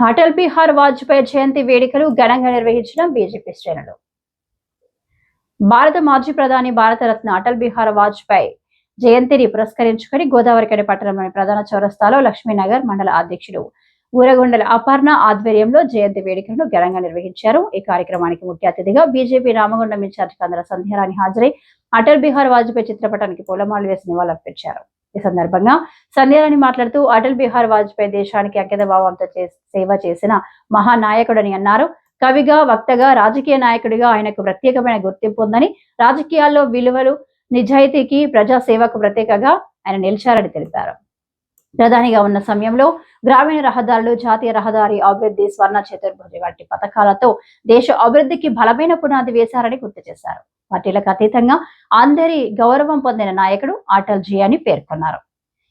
అటల్ బిహార్ వాజ్పేయి జయంతి వేడుకలు ఘనంగా నిర్వహించిన బీజేపీ శ్రేణులు. భారత మాజీ ప్రధాని భారతరత్న అటల్ బిహార్ వాజ్పేయి జయంతిని పురస్కరించుకుని గోదావరికని పట్టణంలోని ప్రధాన చౌరస్తాలో లక్ష్మీనగర్ మండల అధ్యక్షుడు ఊరగొండల అపర్ణ ఆధ్వర్యంలో జయంతి వేడుకలను ఘనంగా నిర్వహించారు. ఈ కార్యక్రమానికి ముఖ్య అతిథిగా బీజేపీ రామగుండం ఇన్ఛార్జ్ కందర సంధ్యారాణి హాజరై అటల్ బిహార్ వాజ్పేయి చిత్రపటానికి పూలమాలు వేసి నివాళులర్పించారు. ఈ సందర్భంగా సంధ్యారాణి మాట్లాడుతూ అటల్ బిహార్ వాజ్పేయి దేశానికి అంకిత భావంతో చే- సేవ చేసిన మహానాయకుడని అన్నారు. కవిగా వక్తగా రాజకీయ నాయకుడిగా ఆయనకు ప్రత్యేకమైన గుర్తింపు ఉందని రాజకీయాల్లో విలువలు నిజాయితీకి ప్రజా సేవకు ప్రత్యేకగా ఆయన నిలిచారని తెలిపారు. ప్రధానిగా ఉన్న సమయంలో గ్రామీణ రహదారులు జాతీయ రహదారి అభివృద్ధి స్వర్ణ చతుర్భుజ వంటి పథకాలతో దేశ అభివృద్ధికి బలమైన పునాది వేశారని గుర్తు చేశారు. పార్టీలకు అతీతంగా అందరి గౌరవం పొందిన నాయకుడు అటల్ జీ అని పేర్కొన్నారు.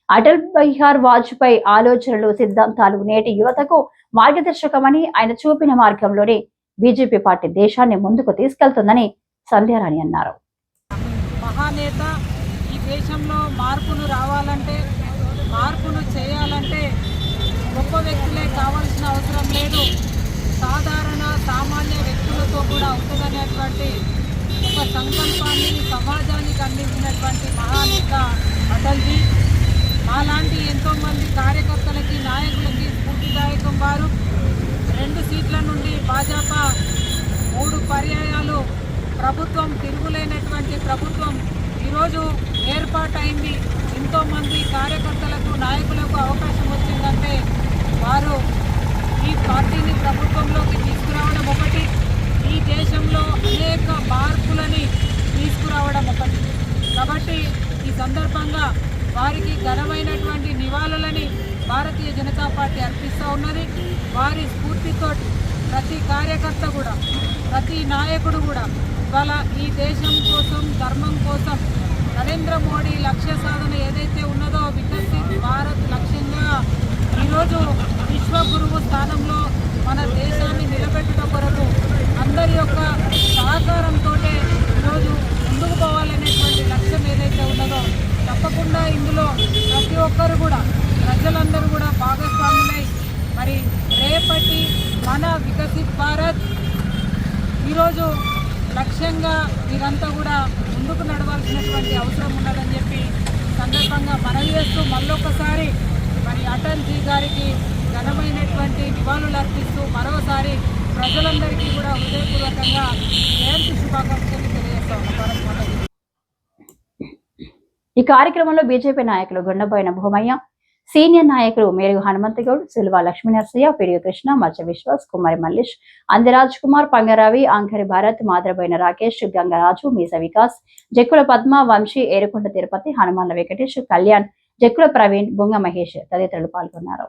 అటల్ బిహార్ వాజ్పేయి ఆలోచనలు సిద్ధాంతాలు నేటి యువతకు మార్గదర్శకమని ఆయన చూపిన మార్గంలోనే బీజేపీ పార్టీ దేశాన్ని ముందుకు తీసుకెళ్తుందని సంధ్యారాణి అన్నారు. మహానేత ఈ దేశంలో మార్పును రావాలంటే మార్పును చేయాలంటే గొప్ప వ్యక్తులే కావాల్సిన అవసరం లేదు. సాధారణ సామాన్య వ్యక్తులతో కూడా అవుతుందనేటువంటి ఒక సంకల్పాన్ని సమాజానికి అందించినటువంటి మహానేత అటల్జీ. మాలాంటి ఎంతోమంది కార్యకర్తలకి నాయకులకి స్ఫూర్తిదాయకం వారు. రెండు సీట్ల నుండి భాజపా మూడు పర్యాయాలు. ప్రభుత్వం తిరుగులేనటువంటి ప్రభుత్వం ఈరోజు ఏర్పాటైంది. ఎంతోమంది కార్యకర్తలకు నాయకులకు అవకాశం వచ్చిందంటే వారు ఈ పార్టీని ప్రభుత్వంలోకి తీసుకురావడం ఒకటి. ఈ దేశంలో అనేక మార్పులని తీసుకురావడం ఒకటి కాబట్టి ఈ సందర్భంగా వారికి ఘనమైనటువంటి నివాళులని భారతీయ జనతా పార్టీ అర్పిస్తూ ఉన్నది. వారి స్ఫూర్తితో ప్రతి కార్యకర్త కూడా ప్రతి నాయకుడు కూడా ఇవాళ ఈ దేశం కోసం ధర్మం కోసం నరేంద్ర మోడీ లక్ష్య సాధన ఏదైతే ఉన్నదో వికసిత్ భారత్ లక్ష్యంగా ఈరోజు విశ్వగురువు స్థానంలో మన దేశాన్ని నిలబెట్టడం కొరకు అందరి యొక్క సహకారంతో ఈరోజు ముందుకు పోవాలనేటువంటి లక్ష్యం ఏదైతే ఉన్నదో తప్పకుండా ఇందులో ప్రతి ఒక్కరు కూడా ప్రజలందరూ కూడా భాగస్వాములై మరి రేపటి మన వికసిత్ భారత్ ఈరోజు లక్ష్యంగా మీరంతా కూడా ముందుకు నడవాల్సినటువంటి అవసరం ఉన్నదని చెప్పి సందర్భంగా మనవి చేస్తూ మళ్ళొకసారి మరి అటల్జీ గారికి ఘనమైనటువంటి నివాళులు అర్పిస్తూ మరోసారి ప్రజలందరికీ కూడా హృదయపూర్వకంగా జయంతి శుభాకాంక్షలు తెలియజేస్తాం ఈ కార్యక్రమంలో బీజేపీ నాయకులు గొండబోయిన భూమయ్య సీనియర్ నాయకులు మేరుగు హనుమంతగౌడ్ సిల్వా లక్ష్మీనరసయ్య పిడియు కృష్ణ మచ్చ విశ్వాస్ కుమారి మల్లేష్ అందిరాజ్ కుమార్ పంగరావి ఆంకరి భారత్ మాద్రబోయిన రాకేష్ గంగరాజు మీస వికాస్ జక్కుల పద్మ వంశీ ఏరుకొండ తిరుపతి హనుమాన్ల వెంకటేష్ కళ్యాణ్ జక్కుల ప్రవీణ్ బుంగ మహేష్ తదితరులు పాల్గొన్నారు.